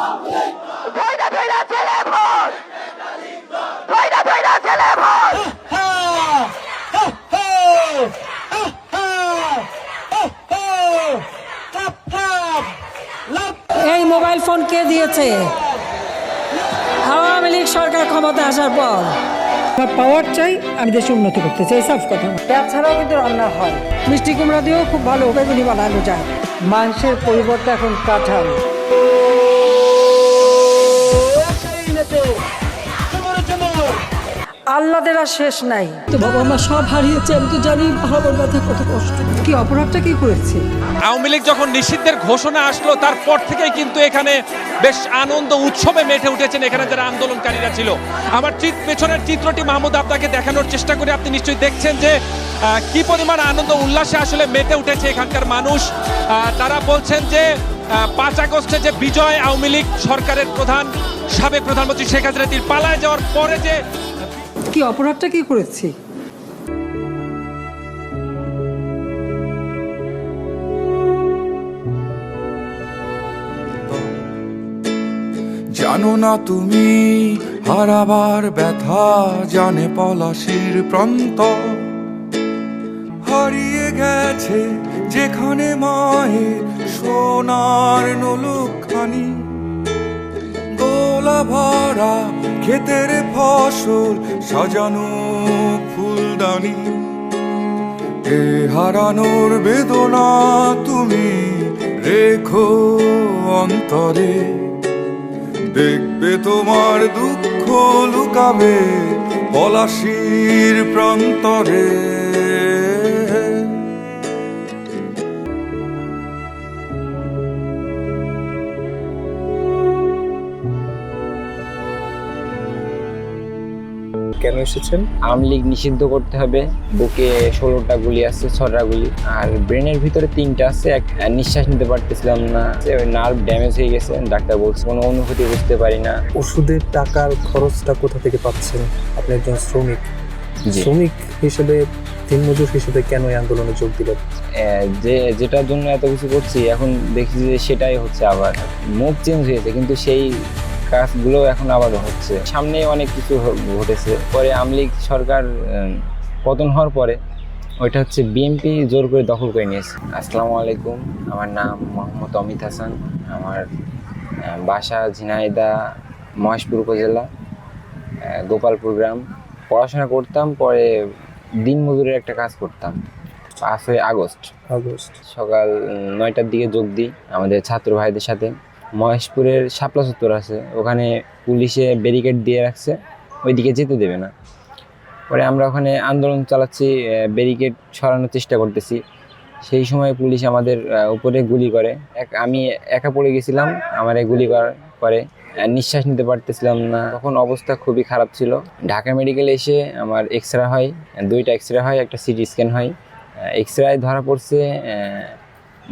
ধৈরা ধৈরা ছেলে ভোট ধৈরা ধৈরা ছেলে ভোট এই মোবাইল ফোন কে দিয়েছে? আওয়ামী লীগ সরকার ক্ষমতা আসার পর। আমার পাওয়ার চাই আমি দেশে উন্নতি করতে চাই সাফ কথা। পেঁয়াজ ছাড়াও কিন্তু রান্না হয়। মিষ্টি কুমড়া দিয়েও খুব ভালো বেগুনি বানানো যায়। মাংসের পরিবর্তে এখন কাঁঠাল। আল্লাদের আর শেষ নাই। তো বাবা মা সব হারিয়েছে আমি তো জানি হারাবার ব্যথা কত কষ্ট। কি অপরাধটা কি করেছে? আওয়ামী লীগ যখন নিষিদ্ধের ঘোষণা আসলো তারপর থেকেই কিন্তু এখানে বেশ আনন্দ উৎসবে মেতে উঠেছেন এখানে যারা আন্দোলনকারীরা ছিল। আমার ঠিক পেছনের চিত্রটি মাহমুদ আপনাকে দেখানোর চেষ্টা করে। আপনি নিশ্চয়ই দেখছেন যে কি পরিমাণ আনন্দ উল্লাসে আসলে মেতে উঠেছে এখানকার মানুষ। তারা বলছেন যে পাঁচ আগস্টে যে বিজয় আওয়ামী লীগ সরকারের প্রধান সাবেক প্রধানমন্ত্রী শেখ হাসিনা তিনি পালায় যাওয়ার পরে যে কি অপরাধটা কি করেছি? জানো না তুমি হারাবার ব্যথা, জানে পলাশির প্রান্ত। হারিয়ে গেছে যেখানে মায়ের সোনার নলুকখানি গোলা ভরা ক্ষেতের ফসল সাজানো ফুলদানি। এ হারানোর বেদনা তুমি রেখো অন্তরে। দেখবে তোমার দুঃখ লুকাবে পলাশির প্রান্তরে। কেন এসেছেন? আওয়ামী লীগ নিষিদ্ধ করতে হবে বুকে ষোলোটা গুলি আছে ছটা গুলি আর ব্রেনের ভিতরে তিনটা আছে এক নিঃশ্বাস নিতে পারতেছিলাম না নার্ভ ড্যামেজ হয়ে গেছে ডাক্তার বলছে কোনো অনুভূতি বুঝতে পারি না। ওষুধের টাকার খরচটা কোথা থেকে পাচ্ছেন আপনি একজন শ্রমিক? শ্রমিক হিসেবে দিনমজুর হিসেবে কেন এই আন্দোলনে যোগ দিলেন? যে যেটার জন্য এত কিছু করছি এখন দেখি যে সেটাই হচ্ছে আবার মুখ চেঞ্জ হয়েছে কিন্তু সেই কাজগুলো এখন আবার হচ্ছে। সামনে অনেক কিছু ঘটেছে। পরে আওয়ামী সরকার পতন হওয়ার পরে ওইটা হচ্ছে বিএনপি জোর করে দখল করে নিয়েছে। আসসালামু আলাইকুম। আমার নাম মোহাম্মদ অমিত হাসান। আমার বাসা ঝিনাইদা মহেশপুর উপজেলা গোপালপুর গ্রাম। পড়াশোনা করতাম পরে দিনমজুরের একটা কাজ করতাম। পাঁচই আগস্ট। আগস্ট। সকাল নয়টার দিকে যোগ দিই আমাদের ছাত্র ভাইদের সাথে। মহেশপুরের শাপলা চত্বর আছে। ওখানে পুলিশে ব্যারিকেড দিয়ে রাখছে, ওইদিকে যেতে দেবে না। পরে আমরা ওখানে আন্দোলন চালাচ্ছি ব্যারিকেড সরানোর চেষ্টা করতেছি। সেই সময় পুলিশ আমাদের উপরে গুলি করে। এক, আমি একা পড়ে গেছিলাম, আমার গুলি করার পরে। নিঃশ্বাস নিতে পারতেছিলাম না। তখন অবস্থা খুবই খারাপ ছিল। ঢাকা মেডিকেলে এসে আমার এক্স রে হয়, দুইটা এক্স রে হয়, একটা সিটি স্ক্যান হয়। এক্স রে ধরা পড়ছে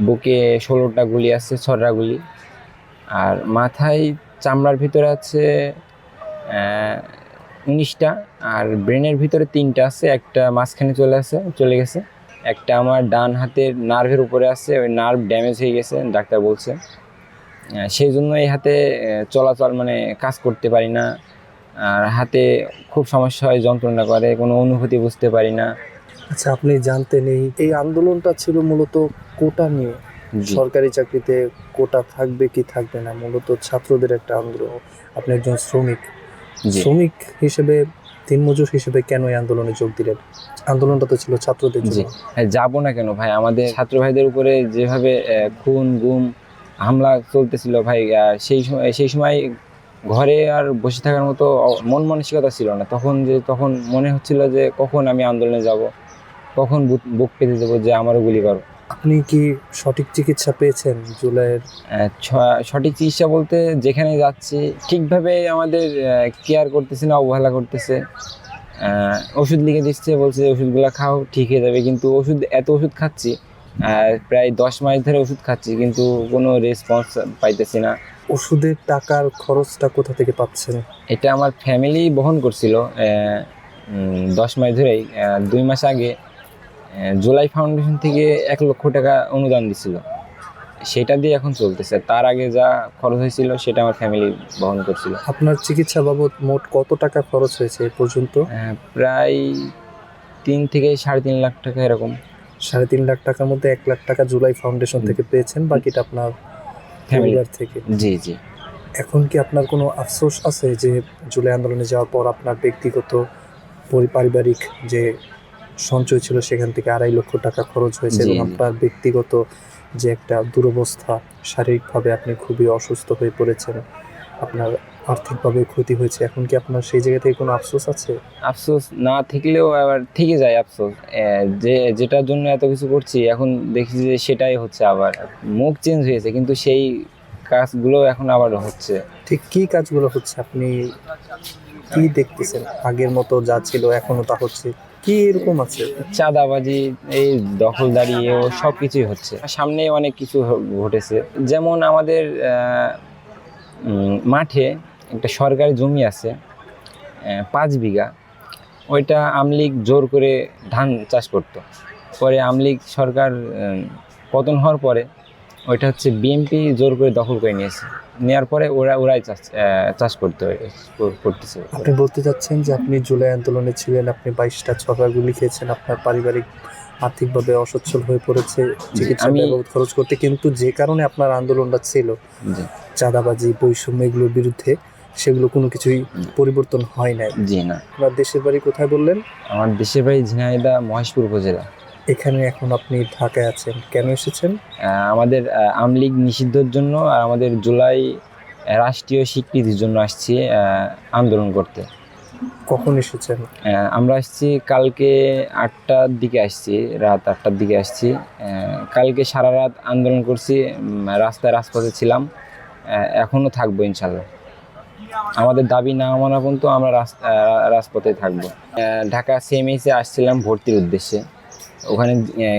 বুকে ষোলোটা গুলি আছে, ছটা গুলি। আর মাথায় চামড়ার ভিতরে আছে উনিশটা, আর ব্রেনের ভিতরে তিনটা আছে, একটা মাঝখানে চলে আসে চলে গেছে। একটা আমার ডান হাতের নার্ভের উপরে আছে, ওই নার্ভ ড্যামেজ হয়ে গেছে, ডাক্তার বলছে। সেই জন্য এই হাতে চলাচল মানে কাজ করতে পারি না। আর হাতে খুব সমস্যা হয়, যন্ত্রণা করে, কোনো অনুভূতি বুঝতে পারি না। আচ্ছা আপনি জানতেন এই এই আন্দোলনটা ছিল মূলত কোটা নিয়ে। সরকারি চাকরিতে কোটা থাকবে কি থাকবে না মূলত ছাত্রদের একটা আন্দোলন আপনি একজন শ্রমিক। শ্রমিক হিসেবে দিনমজুর হিসেবে কেন এই আন্দোলনে যোগ দিলেন? আন্দোলনটা তো ছিল ছাত্রদের জন্য। হ্যাঁ, যাব না কেন ভাই? আমাদের ছাত্র ভাইদের উপরে যেভাবে খুন গুম হামলা চলতেছিল ভাই সেই সময় সেই সময় ঘরে আর বসে থাকার মতো মন মানসিকতা ছিল না। তখন যে তখন মনে হচ্ছিল যে কখন আমি আন্দোলনে যাব? কখন বুক- বুক পেতে দেবো যে আমারও গুলি করো? আপনি কি সঠিক চিকিৎসা পেয়েছেন জুলাইয়ের? সঠিক চিকিৎসা বলতে যেখানে যাচ্ছি ঠিকভাবে আমাদের কেয়ার করতেছে না অবহেলা করতেছে। ওষুধ লিখে দিচ্ছে বলছে যে ওষুধগুলো খাও ঠিক হয়ে যাবে। কিন্তু ওষুধ এত ওষুধ খাচ্ছি প্রায় দশ মাস ধরে ওষুধ খাচ্ছি কিন্তু কোনো রেসপন্স পাইতেছি না। ওষুধের টাকার খরচটা কোথা থেকে পাচ্ছেন? এটা আমার ফ্যামিলি বহন করছিল দশ মাস ধরেই দুই মাস আগে। জুলাই ফাউন্ডেশন থেকে এক লক্ষ টাকা অনুদান দিছিল। সেটা দিয়ে এখন চলতেছে। তার আগে যা খরচ হয়েছিল সেটা আমার ফ্যামিলি বহন করছিল। আপনার চিকিৎসা বাবদ মোট কত টাকা খরচ হয়েছে এ পর্যন্ত? প্রায় তিন থেকে সাড়ে তিন লাখ টাকা এরকম। সাড়ে তিন লাখ টাকার মধ্যে এক লাখ টাকা জুলাই ফাউন্ডেশন থেকে পেয়েছেন বাকিটা আপনার ফ্যামিলি পরিবার থেকে। জি জি। এখন কি আপনার কোনো আফসোস আছে যে জুলাই আন্দোলনে যাওয়ার পর আপনার ব্যক্তিগত পরি- পারিবারিক যে সঞ্চয় ছিল সেখান থেকে আড়াই লক্ষ টাকা খরচ হয়েছে এবং আপনার ব্যক্তিগত যে একটা দুরবস্থা শারীরিকভাবে আপনি খুবই অসুস্থ হয়ে পড়েছেন আপনার আর্থিকভাবে ক্ষতি হয়েছে এখন কি আপনার সেই জায়গা থেকে কোনো আফসোস আছে? আফসোস না থাকলেও আবার থেকে যায় আফসোস। যে যেটার জন্য এত কিছু করছি এখন দেখি যে সেটাই হচ্ছে আবার। মুখ চেঞ্জ হয়েছে কিন্তু সেই কাজগুলো এখন আবার হচ্ছে। ঠিক কি কাজগুলো হচ্ছে? আপনি কি দেখতেছেন? আগের মতো যা ছিল এখনও তা হচ্ছে? কি এরকম আছে? চাঁদাবাজি, এই দখলদারি ও সব কিছুই হচ্ছে সামনে অনেক কিছু ঘটেছে। যেমন আমাদের মাঠে একটা সরকারি জমি আছে পাঁচ বিঘা। ওইটা আমলিগ জোর করে ধান চাষ করতো। পরে আমলিগ সরকার পতন হওয়ার পরে ওইটা হচ্ছে বিএমপি জোর করে দখল করে নিয়েছে। নেওয়ার পরে ওরা ওরাই চাষ করতে করতেছে। আপনি বলতে চাচ্ছেন যে আপনি জুলাই আন্দোলনে ছিলেন আপনি বাইশটা ছটা গুলি খেয়েছেন আপনার পারিবারিক আর্থিকভাবে অসচ্ছল হয়ে পড়েছে চিকিৎসা খরচ করতে কিন্তু যে কারণে আপনার আন্দোলনটা ছিল চাঁদাবাজি বৈষম্য এগুলোর বিরুদ্ধে সেগুলো কোনো কিছুই পরিবর্তন হয় নাই। জি না। আপনার দেশের বাড়ি কোথায় বললেন? আমার দেশের বাড়ি ঝিনাইদা মহেশপুর উপজেলা। এখানে এখন আপনি ঢাকায় আছেন কেন এসেছেন? আমাদের আমলিগ নিষিদ্ধের জন্য আর আমাদের জুলাই রাষ্ট্রীয় স্বীকৃতির জন্য আসছি আন্দোলন করতে। কখন এসেছেন? আমরা আসছি কালকে আটটার দিকে আসছি রাত আটটার দিকে আসছি। কালকে সারা রাত আন্দোলন করছি রাস্তায় রাজপথে ছিলাম। এখনও থাকব ইনশাল্লাহ। আমাদের দাবি না মানা পর্যন্ত আমরা রাজপথে থাকব। ঢাকা সিএমএসে আসছিলাম ভর্তির উদ্দেশ্যে। ওখানে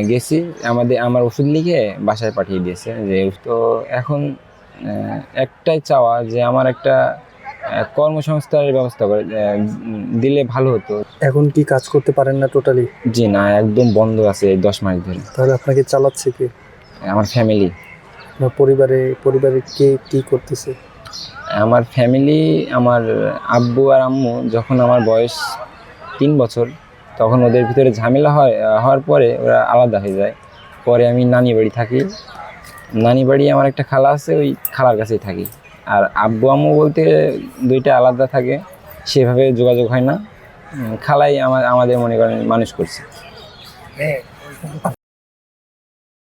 গেছি। আমাদের আমার ওষুধ লিখে বাসায় পাঠিয়ে দিয়েছে যে তো এখন একটাই চাওয়া যে আমার একটা কর্মসংস্থানের ব্যবস্থা করে দিলে ভালো হতো। এখন কি কাজ করতে পারেন না টোটালি জি না একদম বন্ধ আছে এই দশ মাস ধরে। তাহলে আপনাকে চালাচ্ছে কি? আমার ফ্যামিলি আপনার পরিবারে পরিবারে কে কি করতেছে? আমার ফ্যামিলি আমার আব্বু আর আম্মু যখন আমার বয়স তিন বছর তখন ওদের ভিতরে ঝামেলা হয় হওয়ার পরে ওরা আলাদা হয়ে যায়। পরে আমি নানি বাড়ি থাকি। নানি বাড়ি আমার একটা খালা আছে, ওই খালার কাছেই থাকি। আর আব্বু আম্মু বলতে দুইটা আলাদা থাকে, সেভাবে যোগাযোগ হয় না। খালাই আমার, আমাদের মনে করেন মানুষ করছে।